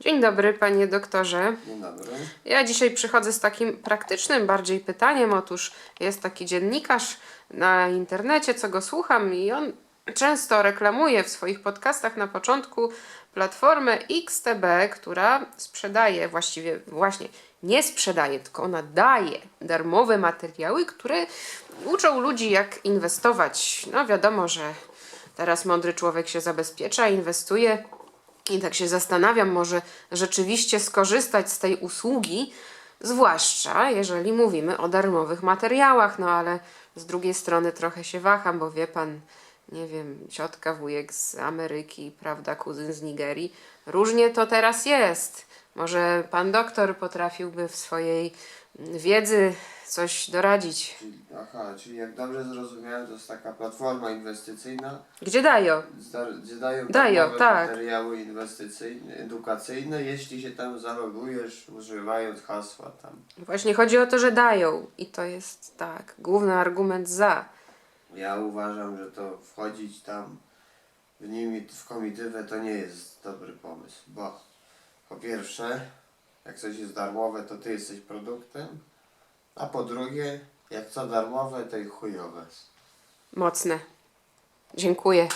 Dzień dobry, panie doktorze. Dzień dobry. Ja dzisiaj przychodzę z takim praktycznym bardziej pytaniem. Otóż jest taki dziennikarz na internecie, co go słucham, i on często reklamuje w swoich podcastach na początku platformę XTB, która sprzedaje, właściwie właśnie nie sprzedaje, tylko ona daje darmowe materiały, które uczą ludzi, jak inwestować. No wiadomo, że teraz mądry człowiek się zabezpiecza, inwestuje. I tak się zastanawiam, może rzeczywiście skorzystać z tej usługi, zwłaszcza jeżeli mówimy o darmowych materiałach, no ale z drugiej strony trochę się waham, bo wie pan, nie wiem, ciotka, wujek z Ameryki, prawda, kuzyn z Nigerii, różnie to teraz jest. Może pan doktor potrafiłby w swojej wiedzy coś doradzić. Czyli, aha, czyli jak dobrze zrozumiałem, to jest taka platforma inwestycyjna, Gdzie dają? zda- gdzie dają, Dają, tak. materiały inwestycyjne, edukacyjne, jeśli się tam zalogujesz, używając hasła tam. Właśnie chodzi o to, że dają. I to jest tak, główny argument za. Ja uważam, że to wchodzić tam w nimi, w komitywę to nie jest dobry pomysł, bo po pierwsze, jak coś jest darmowe, to ty jesteś produktem, a po drugie, jak co darmowe, to i chujowe. Mocne. Dziękuję.